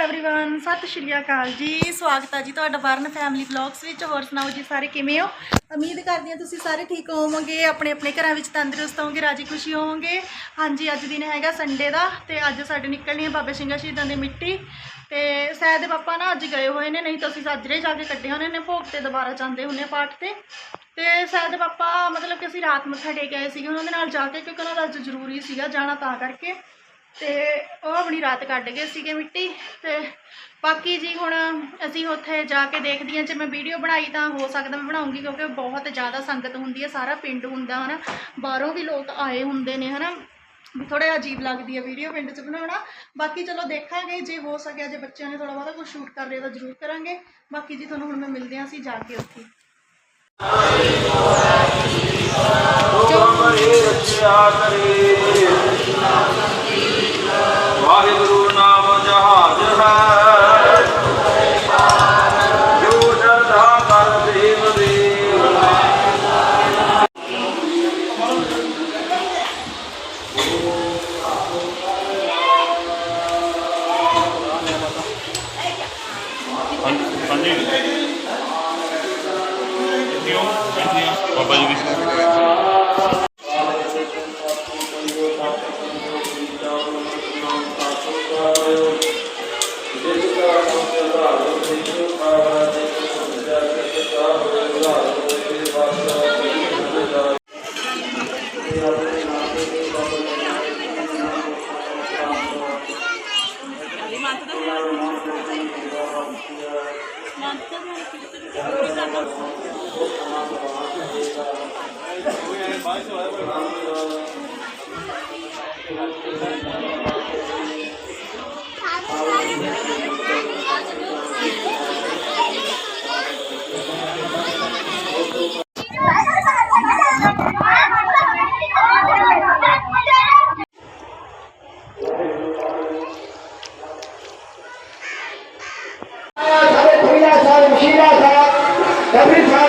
Everyone ਸਤਿ ਸ਼੍ਰੀ ਅਕਾਲ ਜੀ ਸਵਾਗਤ ਹੈ ਜੀ ਤੁਹਾਡਾ ਵਰਨ ਫੈਮਿਲੀ ਵਲੌਗਸ ਵਿੱਚ ਹੋਰ ਸੁਣਾਓ ਜੀ ਸਾਰੇ ਕਿਵੇਂ ਹੋ ਉਮੀਦ ਕਰਦੀ ਹਾਂ ਤੁਸੀਂ ਸਾਰੇ ਠੀਕ ਹੋਵੋਗੇ ਆਪਣੇ ਆਪਣੇ ਘਰਾਂ ਵਿੱਚ ਤੰਦਰੁਸਤ ਹੋਵੋਗੇ ਰਾਜੀ ਖੁਸ਼ੀ ਹੋਵੋਗੇ ਹਾਂਜੀ ਅੱਜ ਦਿਨ ਹੈਗਾ ਸੰਡੇ ਦਾ ਤੇ ਅੱਜ ਸਾਡੇ ਨਿਕਲਣੀ ਹੈ ਬਾਬਾ ਸਿੰਘਾ ਸ਼ਹੀਦਾਂ ਦੀ ਮਿੱਟੀ ਤੇ ਸ਼ਾਇਦ ਪਾਪਾ ਨਾ ਅੱਜ ਗਏ ਹੋਏ ਨੇ ਨਹੀਂ ਤਾਂ ਅਸੀਂ ਸਾਜਰੇ ਜਾ ਕੇ ਕੱਢੇ ਹੋਣੇ ਨੇ ਭੋਗ ਤੇ ਦੁਬਾਰਾ ਜਾਂਦੇ ਹੁੰਨੇ ਪਾਠ ਤੇ ਤੇ ਸ਼ਾਇਦ ਪਾਪਾ ਮਤਲਬ ਕਿ ਅਸੀਂ ਰਾਤ ਮੱਥਾ ਟੇਕ ਆਏ ਸੀਗੇ ਉਹਨਾਂ ਦੇ ਨਾਲ ਜਾ ਕੇ ਕਿਉਂਕਿ ਉਹਨਾਂ ਦਾ ਅੱਜ ਜ਼ਰੂਰੀ ਸੀਗਾ ਜਾਣਾ ਤਾਂ ਕਰਕੇ ਤੇ ਉਹ ਆਪਣੀ ਰਾਤ ਕੱਢ ਗਏ ਸੀਗੇ ਮਿੱਟੀ ਤੇ ਬਾਕੀ ਜੀ ਹੁਣ ਅਸੀਂ ਉੱਥੇ ਜਾ ਕੇ ਦੇਖਦੀ ਹਾਂ। ਜੇ ਮੈਂ ਵੀਡੀਓ ਬਣਾਈ ਤਾਂ ਹੋ ਸਕਦਾ ਮੈਂ ਬਣਾਉਂਗੀ ਕਿਉਂਕਿ ਬਹੁਤ ਜ਼ਿਆਦਾ ਸੰਗਤ ਹੁੰਦੀ ਹੈ, ਸਾਰਾ ਪਿੰਡ ਹੁੰਦਾ ਹਨਾ। ਬਾਹਰੋਂ ਵੀ ਲੋਕ ਆਏ ਹੁੰਦੇ ਨੇ ਹਨਾ। ਥੋੜਾ ਅਜੀਬ ਲੱਗਦੀ ਹੈ ਵੀਡੀਓ ਪਿੰਡ 'ਚ ਬਣਾਉਣਾ। ਬਾਕੀ ਚਲੋ ਦੇਖਾਂਗੇ, ਜੇ ਹੋ ਸਕਿਆ ਜੇ ਬੱਚਿਆਂ ਨੇ ਥੋੜਾ ਬਹੁਤਾ ਕੁਝ ਸ਼ੂਟ ਕਰ ਲਿਆ ਤਾਂ ਜ਼ਰੂਰ ਕਰਾਂਗੇ। ਬਾਕੀ ਜੀ ਤੁਹਾਨੂੰ ਹੁਣ ਮੈਂ ਮਿਲਦੇ ਹਾਂ ਅਸੀਂ ਜਾ ਕੇ ਉੱਥੇ। ਜੋ ਮਰੇ ਰੱਖਿਆ ਕਰੇ। ਬਾਬਾ ਜੀ ਦੀ ਸਾਰੇ ਖੁੱਲਾ ਸਾਹਿਬ ਮਸ਼ੀਨਾ ਸਾਹਿਬ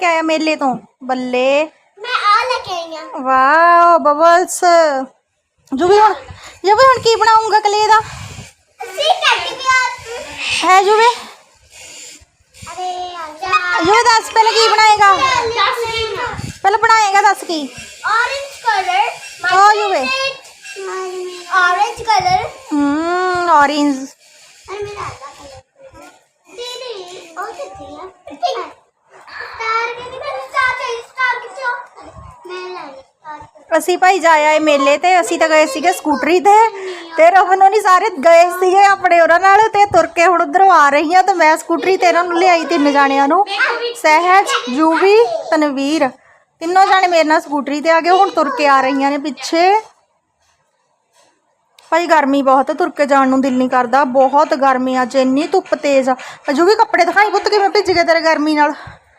ਕੇ ਆਇਆ ਮੇਲੇ ਤੋਂ? ਬੱਲੇ। ਮੈਂ ਆ ਲੈ ਕੇ ਆਈ ਆ। Wow bubbles. ਜੋ ਵੀ ਹੁਣ ਜੋ ਵੀ ਹੁਣ ਕੀ ਬਣਾਉਂਗਾ ਕਲੇ ਦਾ? ਸੀ ਟੈਡੀ ਬਿਆਰ ਹੈ ਜੁਵੇ ਅਰੇ ਆ ਜਾ। ਜੁਵੇ ਦੱਸ ਪਹਿਲਾਂ ਕੀ ਬਣਾਏਗਾ? ਪਹਿਲਾਂ ਬਣਾਏਗਾ ਦੱਸ ਕੀ? Orange color. Oh, you wait. Orange color. Hmm orange Esmeralda color. Didi, ਉਹ ਕਿੱਥੇ ਆ? ਸਟਾਰ ਕਿਹਦੀ ਮੈਨੂੰ ਸਟਾਰ ਚਾਹੀਦੀ ਸਟਾਰ ਕਿੱਥੇ ਆ? ਮੈਂ ਲੈਣੀ ਸਟਾਰ ਅਸੀਂ ਭਾਈ ਜਾਇਆ ਆਏ ਮੇਲੇ ਤੇ, ਅਸੀਂ ਤਾਂ ਗਏ ਸੀਗੇ ਸਕੂਟਰੀ ਤੇ ਤੇ ਰਵਨ ਹੋਣੀ ਸਾਰੇ ਗਏ ਸੀਗੇ ਆਪਣੇ ਉਹਨਾਂ ਨਾਲ ਤੇ ਤੁਰ ਕੇ ਹੁਣ ਉਧਰੋਂ ਆ ਰਹੀ ਆ ਤੇ ਮੈਂ ਸਕੂਟਰੀ ਤੇ ਇਹਨਾਂ ਨੂੰ ਲਿਆਈ ਤਿੰਨ ਜਾਣਿਆਂ ਨੂੰ, ਸਹਿਜ ਜੂਵੀ ਤਨਵੀਰ। ਤਿੰਨੋਂ ਜਾਣੇ ਮੇਰੇ ਨਾਲ ਸਕੂਟਰੀ ਤੇ ਆ ਗਏ, ਹੁਣ ਤੁਰ ਕੇ ਆ ਰਹੀਆਂ ਨੇ ਪਿੱਛੇ। ਭਾਈ ਗਰਮੀ ਬਹੁਤ, ਤੁਰ ਕੇ ਜਾਣ ਨੂੰ ਦਿਲ ਨਹੀਂ ਕਰਦਾ, ਬਹੁਤ ਗਰਮੀ ਅੱਜ ਇੰਨੀ ਧੁੱਪ ਤੇਜ਼ ਆ। ਜੂਵੀ ਕੱਪੜੇ ਦਿਖਾਈ ਪੁੱਤ ਕਿਵੇਂ ਭਿੱਜ ਗਏ ਤੇਰੇ ਗਰਮੀ ਨਾਲ?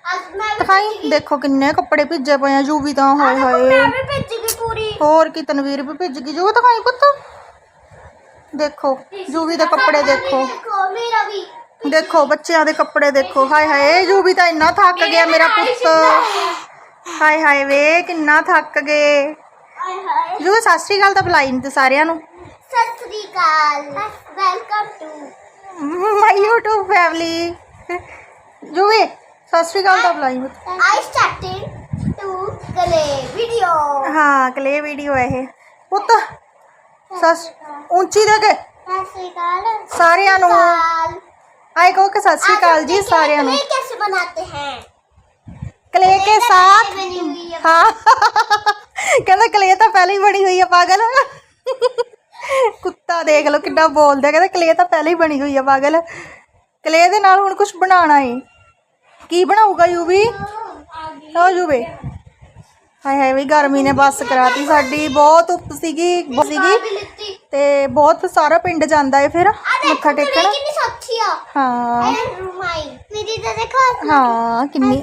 ਦਿਖਾਈ ਦੇਖੋ ਕਿੰਨੇ ਕੱਪੜੇ ਭਿੱਜੇ ਪਏ ਆ ਜੂਵੀ ਤਾਂ ਹਾਏ ਹਾਏ। ਮੈਂ ਵੀ ਭੇਜ ਗਈ ਪੂਰੀ। ਹੋਰ ਕੀ ਤਨਵੀਰ ਵੀ ਭਿੱਜ ਗਈ ਜੂਵੀ ਦਿਖਾਈ ਪੁੱਤ। ਦੇਖੋ ਜੂਵੀ ਦੇ ਕੱਪੜੇ ਦੇਖੋ। ਦੇਖੋ ਮੇਰਾ ਵੀ ਦੇਖੋ ਬੱਚਿਆਂ ਦੇ ਕੱਪੜੇ ਦੇਖੋ। ਹਾਏ ਹਾਏ ਜੂਵੀ ਤਾਂ ਇੰਨਾ ਥੱਕ ਗਿਆ ਮੇਰਾ ਪੁੱਤ। ਹਾਏ ਹਾਏ ਵੇ ਕਿੰਨਾ ਥੱਕ ਗਏ। ਹਾਏ ਹਾਏ। ਸਤਿ ਸ਼੍ਰੀ ਅਕਾਲ ਤਾਂ ਬੁਲਾਈ ਨਹੀਂ ਤੇ ਸਾਰਿਆਂ ਨੂੰ। ਸਤਿ ਸ੍ਰੀ ਅਕਾਲ। Welcome to. My YouTube family. ਜੂਵੀ ਸਤਿ ਸ਼੍ਰੀ ਅਕਾਲ ਤਾਂ ਬੁਲਾਈ ਪੁੱਤ I started to play video. ਹਾਂ ਕਲੇ ਵੀਡੀਓ ਹੈ ਇਹ ਪੁੱਤ ਸਸ ਉੱਚੀ ਦੇ ਕੇ ਸਤਿ ਸ੍ਰੀ ਅਕਾਲ ਸਾਰਿਆਂ ਨੂੰ काल ਆਏ ਕਹੋ ਕਿ ਸਤਿ ਸ਼੍ਰੀ ਅਕਾਲ ਜੀ ਸਾਰਿਆਂ ਨੂੰ कैसे बनाते हैं ਕਲੇ ਕੇ ਸਾਥ बनी हुई है ਹਾਂ ਕਹਿੰਦਾ ਕਲੇ ਤਾਂ ਪਹਿਲਾਂ ਹੀ ਬਣੀ ਹੋਈ ਆ ਪਾਗਲ ਕੁੱਤਾ ਦੇਖ ਲਓ ਕਿੱਡਾ ਬੋਲਦਾ ਕਹਿੰਦਾ ਕਲੇ ਤਾਂ ਪਹਿਲਾਂ ਹੀ ਬਣੀ ਹੋਈ ਆ ਪਾਗਲ ਕਲੇ ਦੇ ਨਾਲ ਹੁਣ ਕੁਝ ਬਣਾਉਣਾ ਏ ਕੀ ਬਣਾਊਗਾ ਯੂਵੀ? ਹੋ ਯੂਵੇ। ਹਾਏ ਹਾਏ ਵੀ ਗਰਮੀ ਨੇ ਬੱਸ ਕਰਾਤੀ ਸਾਡੀ। ਬਹੁਤ ਉੱਪ ਸੀਗੀ ਸੀਗੀ। ਤੇ ਬਹੁਤ ਸਾਰਾ ਪਿੰਡ ਜਾਂਦਾ ਏ ਫਿਰ ਮੱਥਾ ਟੇਕਣ। ਕਿੰਨੀ ਸੌਖੀ ਆ। ਹਾਂ। ਮੇਰੀ ਤਾਂ ਦੇਖੋ ਹਾਂ ਕਿੰਨੀ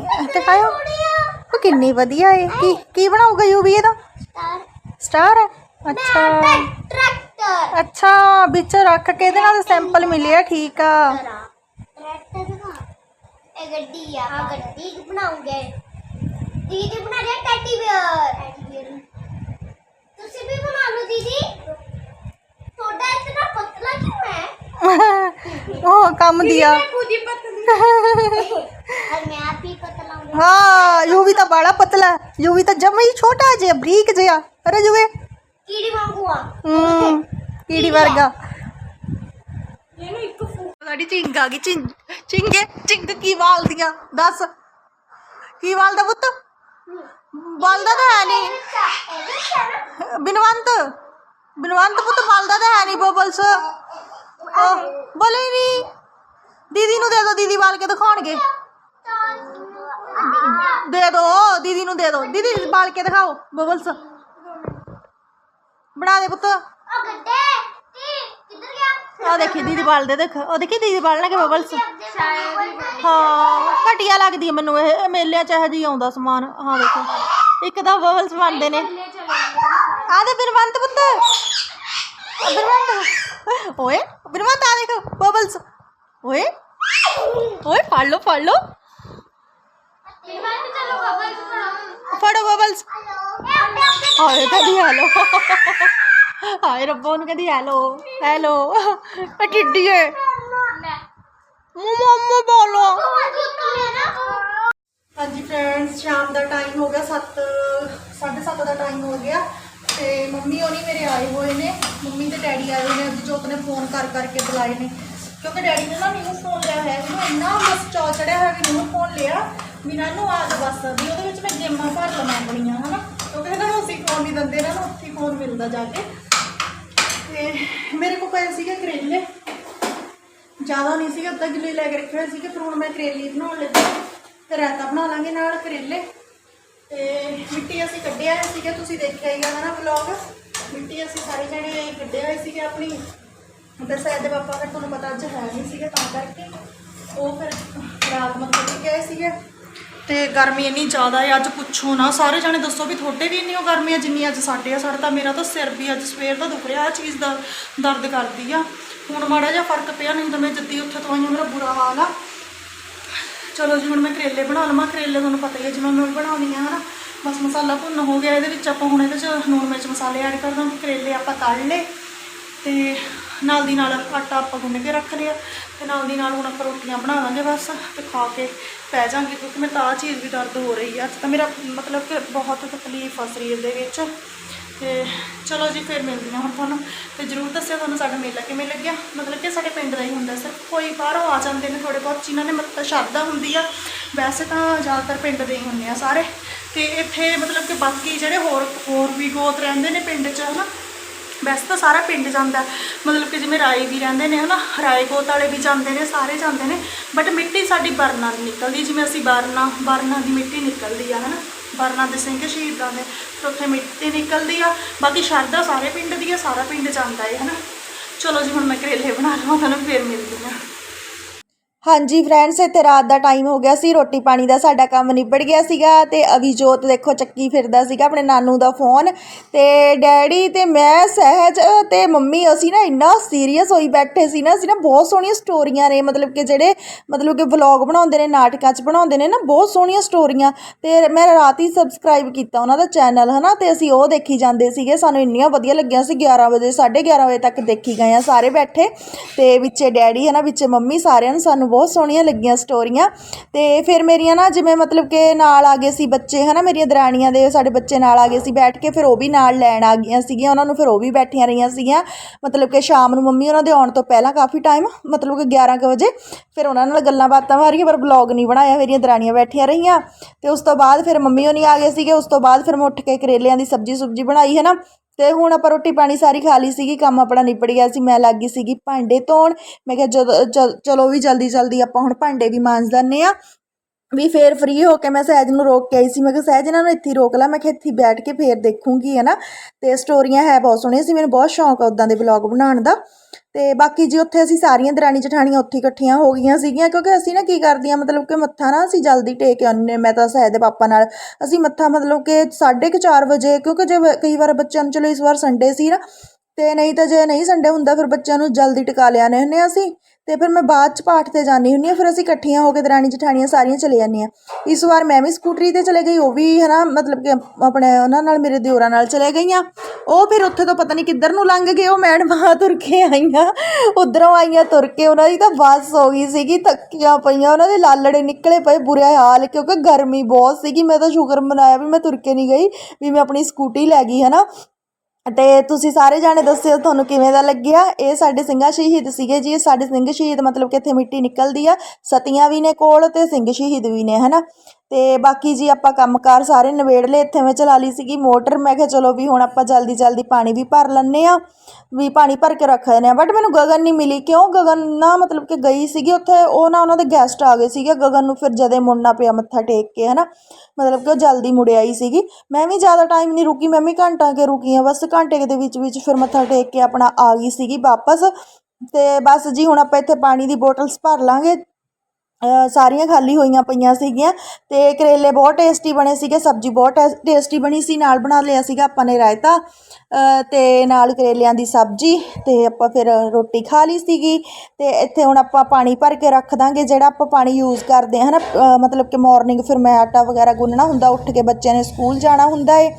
ਕਿੰਨੀ ਵਧੀਆ ਏ। ਕੀ ਕੀ ਯੂਵੀ ਇਹਦਾ? ਸਟਾਰ ਅੱਛਾ। ਟਰੈਕਟਰ ਅੱਛਾ ਵਿੱਚ ਰੱਖ ਕੇ ਇਹਦੇ ਨਾਲ ਸੈਂਪਲ ਮਿਲਿਆ ਠੀਕ ਆ। गड्डी या हाँ गड्डी बनाऊँगे दीदी बना रहे टेडी बियर टेडी बियर तुसी भी बना लो दीदी थोड़ा इतना पतला क्यों है ओ काम दिया खुद ही पतला और मैं आप पतला हूँ हाँ यूवी तो बड़ा पतला यूवी तो जम ही छोटा जे ब्रीक जया अरे जुवे कीड़ी वांगू आ हम्म कीड़ी वर्गा ਤੁਹਾਡੀ ਝਿੰਗ ਆ ਗਈ। ਝਿੰਗ, ਝਿੰਗੇ, ਝਿੰਗ ਕੀ ਵਾਲਦੀਆਂ? ਦੱਸ। ਕੀ ਵਾਲਦਾ ਪੁੱਤ? ਵਾਲਦਾ ਤਾਂ ਹੈ ਨਹੀਂ। ਬਿਨਵੰਤ ਬਿਨਵੰਤ ਪੁੱਤ, ਵਾਲਦਾ ਤਾਂ ਹੈ ਨਹੀਂ ਬਬਲਸ। ਬੋਲੇ ਨਹੀਂ। ਦੀਦੀ ਨੂੰ ਦੇ ਦੋ, ਦੀਦੀ ਵਾਲ ਕੇ ਦਿਖਾਉਣਗੇ। ਦੇ ਦੋ, ਦੀਦੀ ਨੂੰ ਦੇ ਦੋ। ਦੀਦੀ ਵਾਲ ਕੇ ਦਿਖਾਓ, ਬਬਲਸ। ਬਣਾ ਦੇ ਪੁੱਤ। ਉਹ ਗੱਡੇ ਕਿੱਧਰ ਗਿਆ? देखी दीदी पाल दे देख। और देखी दीदी पाल लगे बबल्स हाँ घटिया लगती है मैं मेलिया चाहे जी आ समान। हाँ देखो। एक तो बबल्स बनते ने। आते बिरवंत पुत बिरवंत ओए बिरवंत आ देख बबल्स। ओए ओए फाड़ लो फाड़ लो। फड़ो बबल्स। हाँ हलो। ਹਾਏ ਰੱਬਾ, ਉਹਨੂੰ ਕਦੀ ਹੈਲੋ ਹੈਲੋ। ਆ ਟਿੱਡੀਏ ਮਮਾ ਬੋਲੋ। ਹਾਂਜੀ ਫਰੈਂਡਸ ਸ਼ਾਮ ਦਾ ਟਾਈਮ ਹੋ ਗਿਆ 7 7:30 ਦਾ ਟਾਈਮ ਹੋ ਗਿਆ ਤੇ ਮੰਮੀ ਹੋਣੀ ਮੇਰੇ ਆਏ ਹੋਏ ਨੇ। ਮੰਮੀ ਤੇ ਡੈਡੀ ਆਏ ਹੋਏ ਨੇ, ਅੱਜ ਜੋਤ ਨੇ ਫੋਨ ਕਰ, ਕਰਕੇ ਬੁਲਾਏ ਨੇ। ਕਿਉਂਕਿ ਡੈਡੀ ਨੇ ਨਾ ਨਿਊ ਫੋਨ ਲਿਆ ਹੈ ਉਹਨੂੰ ਇੰਨਾ ਬਸ ਚੌ ਚੜਿਆ ਹੋਇਆ ਵੀ ਨਿਊ ਫੋਨ ਲਿਆ। ਵੀ ਨਾ ਨੂੰ ਆਜ ਬਸ, ਵੀ ਉਹਦੇ ਵਿੱਚ ਮੈਂ ਗੇਮਾਂ ਭਰ ਲਵਾਂ ਆਪਣੀਆਂ ਹਨਾ। ਕਿਉਂਕਿ ਇਹਨਾਂ ਅਸੀਂ ਫੋਨ ਨਹੀਂ ਦਿੰਦੇ, ਨਾ ਉੱਥੇ ਫੋਨ ਮਿਲਦਾ ਜਾ ਕੇ। ਤੇ ਮੇਰੇ ਕੋਲ ਪਏ ਸੀਗੇ ਕਰੇਲੇ। ਜ਼ਿਆਦਾ ਨਹੀਂ ਸੀਗਾ, ਅੱਧਾ ਕਿਲੋ ਲੈ ਕੇ ਰੱਖੇ ਹੋਏ ਸੀਗੇ, ਫਿਰ ਹੁਣ ਮੈਂ ਕਰੇਲੇ ਬਣਾਉਣ ਲੱਗੀ ਤੇ ਰਾਇਤਾ ਬਣਾ ਲਾਂਗੇ ਨਾਲ ਕਰੇਲੇ। ਤੇ ਮਿੱਟੀ ਅਸੀਂ ਕੱਢਿਆ ਹੋਇਆ ਸੀਗਾ, ਤੁਸੀਂ ਦੇਖਿਆ ਹੀ ਆ ਨਾ ਵਲੌਗ ਮਿੱਟੀ ਅਸੀਂ ਸਾਰੇ ਜਣੇ ਕੱਢੇ ਹੋਏ ਸੀਗੇ ਆਪਣੀ। ਤੇ ਸੈਦ ਦੇ ਪਾਪਾ ਫਿਰ ਤੁਹਾਨੂੰ ਪਤਾ ਅੱਜ ਹੈ ਨਹੀਂ ਸੀਗਾ ਤਾਂ ਕਰਕੇ। ਉਹ ਫਿਰ ਰਾਤ ਮੱਥੇ ਤੇ ਗਏ ਸੀਗੇ। ਤੇ ਗਰਮੀ ਇੰਨੀ ਜ਼ਿਆਦਾ ਹੈ, ਅੱਜ ਪੁੱਛੋ ਨਾ। ਸਾਰੇ ਜਾਣੇ ਦੱਸੋ ਵੀ ਤੁਹਾਡੇ ਵੀ ਇੰਨੀ ਉਹ ਗਰਮੀ ਹੈ, ਜਿੰਨੀ ਅੱਜ ਸਾਡੇ ਆ। ਸਾਡਾ ਤਾਂ ਮੇਰਾ ਤਾਂ ਸਿਰ ਵੀ ਅੱਜ ਸਵੇਰ ਦਾ ਦੁਖ ਰਿਹਾ ਆ ਚੀਜ਼ ਦਾ ਦਰਦ ਕਰਦੀ ਆ। ਹੁਣ ਮਾੜਾ ਜਿਹਾ ਫ਼ਰਕ ਪਿਆ, ਨਹੀਂ ਤਾਂ ਮੈਂ ਜੱਦੀ ਉੱਥੇ ਤੋਂ ਆਈ ਹਾਂ, ਮੇਰਾ ਬੁਰਾ ਹਾਲ ਆ। ਚਲੋ ਜੀ, ਹੁਣ ਮੈਂ ਕਰੇਲੇ ਬਣਾ ਲਵਾਂ। ਕਰੇਲੇ ਤੁਹਾਨੂੰ ਪਤਾ ਹੀ ਹੈ, ਜਿਵੇਂ ਮੈਂ ਬਣਾਉਣੀ ਆ, ਹਨਾ। ਬਸ ਮਸਾਲਾ ਭੁੰਨ ਹੋ ਗਿਆ, ਇਹਦੇ ਵਿੱਚ ਆਪਾਂ ਹੁਣ ਇਹਦੇ ਚ ਲੂਣ ਮਿਰਚ ਮਸਾਲੇ ਐਡ ਕਰ ਦਾਂਗੇ। ਕਰੇਲੇ ਆਪਾਂ ਤਲ ਲਏ। ਤੇ ਨਾਲ ਦੀ ਨਾਲ ਆਟਾ ਆਪਾਂ ਗੁੰਨ ਕੇ ਰੱਖ ਲਿਆ ਤੇ ਨਾਲ ਦੀ ਨਾਲ ਹੁਣ ਆਪਾਂ ਰੋਟੀਆਂ ਬਣਾ ਲਾਂਗੇ ਬਸ ਤੇ ਖਾ ਕੇ ਪੈ ਜਾਾਂਗੇ ਕਿਉਂਕਿ ਮੈਂ ਤਾਂ ਆਹ ਚੀਜ਼ ਵੀ ਦਰਦ ਹੋ ਰਹੀ ਆ। ਅੱਜ ਤਾਂ ਮੇਰਾ ਮਤਲਬ ਕਿ ਬਹੁਤ ਤਕਲੀਫ ਆ ਸਰੀਰ ਦੇ ਵਿੱਚ। ਤੇ ਚਲੋ ਜੀ ਫਿਰ ਮਿਲਦੀ ਹਾਂ ਹੁਣ ਤੁਹਾਨੂੰ ਤੇ ਜਰੂਰ ਦੱਸਿਓ ਤੁਹਾਨੂੰ ਸਾਡਾ ਮੇਲਾ ਕਿਵੇਂ ਲੱਗਿਆ? ਮਤਲਬ ਕਿ ਸਾਡੇ ਪਿੰਡ ਦਾ ਹੀ ਹੁੰਦਾ ਸਿਰਫ ਕੋਈ ਬਾਹਰੋਂ ਆ ਜਾਂਦੇ ਨੇ ਥੋੜੇ ਬਹੁਤ ਜਿਨ੍ਹਾਂ ਨੇ ਮਤਲਬ ਸ਼ਰਧਾ ਹੁੰਦੀ ਆ। ਵੈਸੇ ਤਾਂ ਜ਼ਿਆਦਾਤਰ ਪਿੰਡ ਦੇ ਹੀ ਹੁੰਦੇ ਆ ਸਾਰੇ। ਤੇ ਇੱਥੇ ਮਤਲਬ ਕਿ ਬਾਕੀ ਜਿਹੜੇ ਹੋਰ ਹੋਰ ਵੀ ਗੋਤ ਰਹਿੰਦੇ ਨੇ ਪਿੰਡ 'ਚ, ਹਨਾ? ਵੈਸੇ ਤਾਂ ਸਾਰਾ ਪਿੰਡ ਜਾਂਦਾ। ਮਤਲਬ ਕਿ ਜਿਵੇਂ ਰਾਏ ਵੀ ਰਹਿੰਦੇ ਨੇ, ਹਨਾ? ਰਾਏ ਗੋਤ ਵਾਲੇ ਵੀ ਜਾਂਦੇ ਨੇ, ਸਾਰੇ ਜਾਂਦੇ ਨੇ। ਬਟ ਮਿੱਟੀ ਸਾਡੀ ਬਰਨਾ ਦੀ ਨਿਕਲਦੀ, ਜਿਵੇਂ ਅਸੀਂ ਬਰਨਾ ਬਰਨਾ ਦੀ ਮਿੱਟੀ ਨਿਕਲਦੀ ਆ, ਹਨਾ? ਬਰਨਾ ਦੇ ਸਿੰਘ ਸ਼ਹੀਦਾਂ ਦੇ, ਫਿਰ ਉੱਥੇ ਮਿੱਟੀ ਨਿਕਲਦੀ ਆ। ਬਾਕੀ ਸ਼ਰਧਾ ਸਾਰੇ ਪਿੰਡ ਦੀ ਆ, ਸਾਰਾ ਪਿੰਡ ਜਾਂਦਾ ਹੈ ਹਨਾ? ਚਲੋ ਜੀ, ਹੁਣ ਮੈਂ ਕਰੇਲੇ ਬਣਾ ਲਵਾਂ, ਤੁਹਾਨੂੰ ਫੇਰ ਮਿਲਦੀ ਹਾਂ ਹਾਂਜੀ ਫਰੈਂਡਸ, ਇੱਥੇ ਰਾਤ ਦਾ ਟਾਈਮ ਹੋ ਗਿਆ ਸੀ, ਰੋਟੀ ਪਾਣੀ ਦਾ ਸਾਡਾ ਕੰਮ ਨਿਬੜ ਗਿਆ ਸੀਗਾ ਤੇ ਅਵਿਜੋਤ ਦੇਖੋ ਚੱਕੀ ਫਿਰਦਾ ਸੀਗਾ ਆਪਣੇ ਨਾਨੂ ਦਾ ਫੋਨ ਤੇ ਡੈਡੀ ਤੇ ਮੈਂ, ਸਹਿਜ ਤੇ ਮੰਮੀ ਅਸੀਂ ਨਾ ਇੰਨਾ ਸੀਰੀਅਸ ਹੋਈ ਬੈਠੇ ਸੀ ਨਾ, ਅਸੀਂ ਨਾ ਬਹੁਤ ਸੋਹਣੀਆਂ ਸਟੋਰੀਆਂ ਨੇ, ਮਤਲਬ ਕਿ ਜਿਹੜੇ ਮਤਲਬ ਕਿ ਵਲੌਗ ਬਣਾਉਂਦੇ ਨੇ, ਨਾਟਕਾਂ 'ਚ ਬਣਾਉਂਦੇ ਨੇ ਨਾ, ਬਹੁਤ ਸੋਹਣੀਆਂ ਸਟੋਰੀਆਂ ਤੇ ਮੈਂ ਰਾਤ ਹੀ ਸਬਸਕ੍ਰਾਈਬ ਕੀਤਾ ਉਹਨਾਂ ਦਾ ਚੈਨਲ ਹਨਾ, ਤੇ ਅਸੀਂ ਉਹ ਦੇਖੀ ਜਾਂਦੇ ਸੀਗੇ, ਸਾਨੂੰ ਇੰਨੀਆਂ ਵਧੀਆ ਲੱਗੀਆਂ ਸੀ 11 ਵਜੇ 11:30 ਵਜੇ ਤੱਕ ਦੇਖੀ ਗਏ ਆ ਸਾਰੇ ਬੈਠੇ ਤੇ ਵਿੱਚੇ ਡੈਡੀ ਹਨਾ ਵਿੱਚੇ ਮੰਮੀ ਸਾਰਿਆਂ ਨੂੰ ਸਾਨੂੰ ਬਹੁਤ ਸੋਹਣੀਆਂ ਲੱਗੀਆਂ ਸਟੋਰੀਆਂ। ਤੇ ਫਿਰ ਮੇਰੀਆਂ ਨਾ ਜਿਵੇਂ ਮਤਲਬ ਕਿ ਨਾਲ ਆ ਗਏ ਸੀ ਬੱਚੇ, ਹਨਾ, ਮੇਰੀਆਂ ਦਰਾਣੀਆਂ ਦੇ ਸਾਡੇ ਬੱਚੇ ਨਾਲ ਆ ਗਏ ਸੀ ਬੈਠ ਕੇ, ਫਿਰ ਉਹ ਵੀ ਨਾਲ ਲੈਣ ਆ ਗਈਆਂ ਸੀਗੀਆਂ, ਉਹਨਾਂ ਨੂੰ ਫਿਰ ਉਹ ਵੀ ਬੈਠੀਆਂ ਰਹੀਆਂ ਸੀਗੀਆਂ। ਮਤਲਬ ਕਿ ਸ਼ਾਮ ਨੂੰ ਮੰਮੀ ਉਹਨਾਂ ਦੇ ਆਉਣ ਤੋਂ ਪਹਿਲਾਂ ਕਾਫੀ ਟਾਈਮ ਮਤਲਬ ਕਿ 11 ਕੁ ਵਜੇ, ਫਿਰ ਉਹਨਾਂ ਨਾਲ ਗੱਲਾਂ ਬਾਤਾਂ ਮਾਰੀਆਂ, ਪਰ ਬਲੌਗ ਨਹੀਂ ਬਣਾਇਆ, ਮੇਰੀਆਂ ਦਰਾਣੀਆਂ ਬੈਠੀਆਂ ਰਹੀਆਂ। ਤੇ ਉਸ ਤੋਂ ਬਾਅਦ ਫਿਰ ਮੰਮੀ ਹੋਣੀ ਆ ਗਏ ਸੀਗੇ, ਉਸ ਤੋਂ ਬਾਅਦ ਫਿਰ ਮੈਂ ਉੱਠ ਕੇ ਕਰੇਲਿਆਂ ਦੀ ਸਬਜ਼ੀ ਸੁਬਜੀ ਬਣਾਈ ਹੈ ਨਾ ਤੇ ਹੁਣ ਆਪਾਂ ਰੋਟੀ ਪਾਣੀ ਸਾਰੀ ਖਾ ਲਈ ਸੀਗੀ, ਕੰਮ ਆਪਣਾ ਨਿਪਟ ਗਿਆ ਸੀ, ਮੈਂ ਲੱਗ ਗਈ ਸੀਗੀ ਭਾਂਡੇ ਧੋਣ। ਮੈਂ ਕਿਹਾ ਜਦੋਂ, ਚਲ- ਚਲੋ ਵੀ ਜਲਦੀ ਜਲਦੀ ਆਪਾਂ ਹੁਣ ਭਾਂਡੇ ਵੀ ਮਾਂਜ ਦਿੰਦੇ ਆ ਵੀ ਫੇਰ ਫ੍ਰੀ ਹੋ ਕੇ ਮੈਂ ਸਹਿਜ ਨੂੰ ਰੋਕ ਕੇ ਆਈ ਸੀ, ਮੈਂ ਕਿਹਾ ਸਹਿਜ ਇਹਨਾਂ ਨੂੰ ਇੱਥੇ ਹੀ ਰੋਕ ਲੈ, ਮੈਂ ਕਿਹਾ ਇੱਥੇ ਬੈਠ ਕੇ ਫੇਰ ਦੇਖੂੰਗੀ, ਹੈ ਨਾ। ਤੇ ਸਟੋਰੀਆਂ ਹੈ ਬਹੁਤ ਸੋਹਣੀਆਂ ਸੀ, ਮੈਨੂੰ ਬਹੁਤ ਸ਼ੌਂਕ ਆ ਉਦਾਂ ਦੇ ਵਲੌਗ ਬਣਾਉਣ ਦਾ। ਤੇ ਬਾਕੀ ਜੀ ਉੱਥੇ ਅਸੀਂ ਸਾਰੀਆਂ ਦਰਾਣੀ ਜਠਾਣੀਆਂ ਉੱਥੇ ਇਕੱਠੀਆਂ ਹੋ ਗਈਆਂ ਸੀਗੀਆਂ, ਕਿਉਂਕਿ ਅਸੀਂ ਨਾ ਕੀ ਕਰਦੀਆਂ, ਮਤਲਬ ਕਿ ਮੱਥਾ ਨਾ ਅਸੀਂ ਜਲਦੀ ਟੇਕ ਆਉਂਦੇ ਮੈਂ ਤਾਂ ਸਹਿਜ ਦੇ ਪਾਪਾ ਨਾਲ। ਅਸੀਂ ਮੱਥਾ ਮਤਲਬ ਕਿ 4:30 ਵਜੇ, ਕਿਉਂਕਿ ਜੇ ਕਈ ਵਾਰ ਬੱਚਿਆਂ ਨੂੰ ਚਲੋ ਇਸ ਵਾਰ ਸੰਡੇ ਸੀ ਨਾ, ਤੇ ਨਹੀਂ ਤਾਂ ਜੇ ਨਹੀਂ ਸੰਡੇ ਹੁੰਦਾ, ਫਿਰ ਬੱਚਿਆਂ ਨੂੰ ਜਲਦੀ ਟਿਕਾ ਲਿਆਨੇ ਹੁੰਦੇ ਹਾਂ ਅਸੀਂ। ਤੇ ਫਿਰ ਮੈਂ ਬਾਅਦ ਚ ਪਾਠ ਤੇ ਜਾਂਦੀ ਹੁੰਦੀ ਹਾਂ, ਫਿਰ ਅਸੀਂ ਇਕੱਠੀਆਂ ਹੋ ਕੇ ਦਰਾਣੀ ਜਠਾਣੀਆਂ ਸਾਰੀਆਂ ਚਲੇ ਜਾਂਦੀਆਂ ਇਸ ਵਾਰ ਮੈਂ ਵੀ ਸਕੂਟਰੀ ਤੇ ਚਲੇ ਗਈ, ਉਹ ਵੀ ਹੈ ਨਾ ਮਤਲਬ ਕਿ ਆਪਣੇ ਉਹਨਾਂ ਨਾਲ, ਮੇਰੇ ਦਿਓਰਾਂ ਨਾਲ ਚਲੇ ਗਈਆਂ। ਉਹ ਫਿਰ ਉੱਥੇ ਤੋਂ ਪਤਾ ਨਹੀਂ ਕਿੱਧਰ ਨੂੰ ਲੰਘ ਗਏ, ਉਹ ਮੈਡਮਾਂ ਤੁਰ ਕੇ ਆਈਆਂ, ਉਧਰੋਂ ਆਈਆਂ ਤੁਰ ਕੇ, ਉਹਨਾਂ ਦੀ ਤਾਂ ਬੱਸ ਹੋ ਗਈ ਸੀਗੀ, ਥੱਕੀਆਂ ਪਈਆਂ, ਉਹਨਾਂ ਦੇ ਲਾਲੜੇ ਨਿਕਲੇ ਪਏ ਬੁਰਾ ਹਾਲ, ਕਿਉਂਕਿ ਗਰਮੀ ਬਹੁਤ ਸੀਗੀ, ਮੈਂ ਤਾਂ ਸ਼ੁਕਰ ਮਨਾਇਆ ਵੀ ਮੈਂ ਤੁਰ ਕੇ ਨਹੀਂ ਗਈ, ਵੀ ਮੈਂ ਆਪਣੀ ਸਕੂਟੀ ਲੈ ਗਈ ਹੈ ਨਾ ਤੇ ਤੁਸੀਂ ਸਾਰੇ ਜਾਣੇ ਦੱਸਿਓ ਤੁਹਾਨੂੰ ਕਿਵੇਂ ਦਾ ਲੱਗਿਆ? ਇਹ ਸਾਡੇ ਸਿੰਘਾਂ ਸ਼ਹੀਦ ਸੀਗੇ ਜੀ ਸਾਡੇ ਸਿੰਘ ਸ਼ਹੀਦ ਮਤਲਬ ਕਿ ਇੱਥੇ ਮਿੱਟੀ ਨਿਕਲਦੀ ਆ, ਸਤੀਆਂ ਵੀ ਨੇ ਕੋਲ ਤੇ ਸਿੰਘ ਸ਼ਹੀਦ ਵੀ ਨੇ, ਹਨਾ। ਤੇ ਬਾਕੀ ਜੀ ਆਪਾਂ ਕੰਮਕਾਰ ਸਾਰੇ ਨਿਬੇੜ ਲਏ, ਇੱਥੇ ਮੈਂ ਚਲਾ ਲਈ ਸੀਗੀ ਮੋਟਰ, ਮੈਂ ਕਿਹਾ ਚਲੋ ਵੀ ਹੁਣ ਆਪਾਂ ਜਲਦੀ ਜਲਦੀ ਪਾਣੀ ਵੀ ਭਰ ਲੈਂਦੇ ਆ ਵੀ ਪਾਣੀ ਭਰ ਕੇ ਰੱਖ ਦਿੰਦੇ ਆ ਬਟ ਮੈਨੂੰ ਗਗਨ ਨਹੀਂ ਮਿਲੀ, ਕਿਉਂ? ਗਗਨ ਨਾ ਮਤਲਬ ਕਿ ਗਈ ਸੀਗੀ ਉੱਥੇ, ਉਹ ਨਾ ਉਹਨਾਂ ਦੇ ਗੈਸਟ ਆ ਗਏ ਸੀਗੇ, ਗਗਨ ਨੂੰ ਫਿਰ ਜਦੇ ਮੁੜਨਾ ਪਿਆ ਮੱਥਾ ਟੇਕ ਕੇ, ਹਨਾ? ਮਤਲਬ ਕਿ ਉਹ ਜਲਦੀ ਮੁੜ ਆਈ ਸੀਗੀ। ਮੈਂ ਵੀ ਜ਼ਿਆਦਾ ਟਾਈਮ ਨਹੀਂ ਰੁਕੀ, ਮੈਂ ਵੀ ਘੰਟਾ ਕੇ ਰੁਕੀ ਆ ਬਸ ਘੰਟੇ ਦੇ ਵਿੱਚ ਵਿੱਚ ਫਿਰ ਮੱਥਾ ਟੇਕ ਕੇ ਆਪਣਾ ਆ ਗਈ ਸੀਗੀ ਵਾਪਸ। ਤੇ ਬਸ ਜੀ ਹੁਣ ਆਪਾਂ ਇੱਥੇ ਪਾਣੀ ਦੀ ਬੋਟਲਸ ਭਰ ਲਾਂਗੇ। ਸਾਰੀਆਂ ਖਾਲੀ ਹੋਈਆਂ ਪਈਆਂ ਸੀਗੀਆਂ ਅਤੇ ਕਰੇਲੇ ਬਹੁਤ ਟੇਸਟੀ ਬਣੇ ਸੀਗੇ, ਸਬਜ਼ੀ ਬਹੁਤ ਟੇਸ- ਟੇਸਟੀ ਬਣੀ ਸੀ, ਨਾਲ ਬਣਾ ਲਿਆ ਸੀਗਾ ਆਪਾਂ ਨੇ ਰਾਇਤਾ ਅਤੇ ਨਾਲ ਕਰੇਲਿਆਂ ਦੀ ਸਬਜ਼ੀ ਅਤੇ ਆਪਾਂ ਫਿਰ ਰੋਟੀ ਖਾ ਲਈ ਸੀਗੀ ਅਤੇ ਇੱਥੇ ਹੁਣ ਆਪਾਂ ਪਾਣੀ ਭਰ ਕੇ ਰੱਖ ਦਾਂਗੇ, ਜਿਹੜਾ ਆਪਾਂ ਪਾਣੀ ਯੂਜ਼ ਕਰਦੇ ਹਾਂ ਨਾ ਮਤਲਬ ਕਿ ਮੋਰਨਿੰਗ ਫਿਰ ਮੈਂ ਆਟਾ ਵਗੈਰਾ ਗੁੰਨਣਾ ਹੁੰਦਾ, ਉੱਠ ਕੇ ਬੱਚਿਆਂ ਨੇ ਸਕੂਲ ਜਾਣਾ ਹੁੰਦਾ ਏ।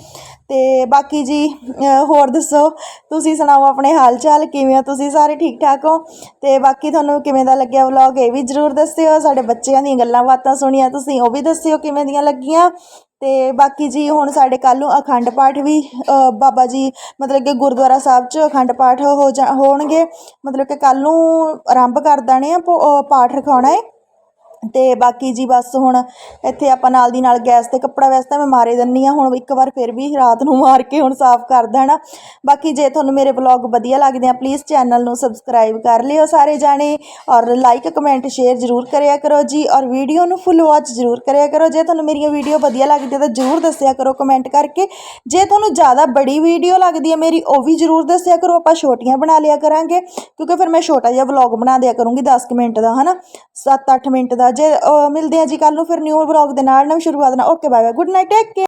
ਤੇ ਬਾਕੀ ਜੀ ਹੋਰ ਦੱਸੋ? ਤੁਸੀਂ ਸੁਣਾਓ ਆਪਣੇ ਹਾਲ ਚਾਲ ਕਿਵੇਂ ਹੋ? ਤੁਸੀਂ ਸਾਰੇ ਠੀਕ ਠਾਕ ਹੋ? ਤੇ ਬਾਕੀ ਤੁਹਾਨੂੰ ਕਿਵੇਂ ਦਾ ਲੱਗਿਆ ਵਲੌਗ ਇਹ ਵੀ ਜ਼ਰੂਰ ਦੱਸਿਓ। ਸਾਡੇ ਬੱਚਿਆਂ ਦੀਆਂ ਗੱਲਾਂ ਬਾਤਾਂ ਸੁਣੀਆਂ, ਤੁਸੀਂ ਉਹ ਵੀ ਦੱਸਿਓ ਕਿਵੇਂ ਦੀਆਂ ਲੱਗੀਆਂ। ਤੇ ਬਾਕੀ ਜੀ, ਹੁਣ ਸਾਡੇ ਕੱਲ੍ਹ ਨੂੰ ਅਖੰਡ ਪਾਠ ਵੀ ਬਾਬਾ ਜੀ, ਮਤਲਬ ਕਿ ਗੁਰਦੁਆਰਾ ਸਾਹਿਬ 'ਚ ਅਖੰਡ ਪਾਠ ਹੋ ਜਾ, ਹੋਣਗੇ। ਮਤਲਬ ਕਿ ਕੱਲ੍ਹ ਨੂੰ ਆਰੰਭ ਕਰ ਦੇਣੇ ਆ, ਪੋ- ਪਾਠ ਰਖਾਉਣਾ ਹੈ ਤੇ ਬਾਕੀ ਜੀ ਬਸ ਹੁਣ ਇੱਥੇ ਆਪਾਂ ਨਾਲ ਦੀ ਨਾਲ ਗੈਸ ਤੇ ਕੱਪੜਾ ਵੈਸੇ ਤਾਂ ਮੈਂ ਮਾਰੇ ਦਿੰਨੀ ਆ, ਹੁਣ ਇੱਕ ਵਾਰ ਫਿਰ ਵੀ ਰਾਤ ਨੂੰ ਮਾਰ ਕੇ ਹੁਣ ਸਾਫ਼ ਕਰ ਦੇਣਾ। ਬਾਕੀ ਜੇ ਤੁਹਾਨੂੰ ਮੇਰੇ ਵਲੌਗ ਵਧੀਆ ਲੱਗਦੇ ਆ ਪਲੀਜ਼ ਚੈਨਲ ਨੂੰ ਸਬਸਕ੍ਰਾਈਬ ਕਰ ਲਿਓ ਸਾਰੇ ਜਾਣੇ ਔਰ ਲਾਈਕ ਕਮੈਂਟ ਸ਼ੇਅਰ ਜ਼ਰੂਰ ਕਰਿਆ ਕਰੋ ਜੀ ਔਰ ਵੀਡੀਓ ਨੂੰ ਫੁੱਲ ਵਾਚ ਜ਼ਰੂਰ ਕਰਿਆ ਕਰੋ। ਜੇ ਤੁਹਾਨੂੰ ਮੇਰੀਆਂ ਵੀਡੀਓ ਵਧੀਆ ਲੱਗਦੀ ਤਾਂ ਜ਼ਰੂਰ ਦੱਸਿਆ ਕਰੋ ਕਮੈਂਟ ਕਰਕੇ। ਜੇ ਤੁਹਾਨੂੰ ਜ਼ਿਆਦਾ ਬੜੀ ਵੀਡੀਓ ਲੱਗਦੀ ਹੈ ਮੇਰੀ, ਉਹ ਵੀ ਜ਼ਰੂਰ ਦੱਸਿਆ ਕਰੋ, ਆਪਾਂ ਛੋਟੀਆਂ ਬਣਾ ਲਿਆ ਕਰਾਂਗੇ। ਕਿਉਂਕਿ ਫਿਰ ਮੈਂ ਛੋਟਾ ਜਿਹਾ ਵਲੌਗ ਬਣਾ ਦਿਆ ਕਰੂੰਗੀ 10 ਕੁ ਮਿੰਟ ਦਾ, ਹਨਾ? 7-8 ਮਿੰਟ ਦਾ ਜੇ ਅਹ, ਮਿਲਦੇ ਆ ਜੀ ਕੱਲ ਨੂੰ ਫਿਰ ਨਿਊ ਵਲੌਗ ਦੇ ਨਾਲ ਨਵੀਂ ਸ਼ੁਰੂਆਤ ਨਾਲ। Okay bye bye good night take ਕੇ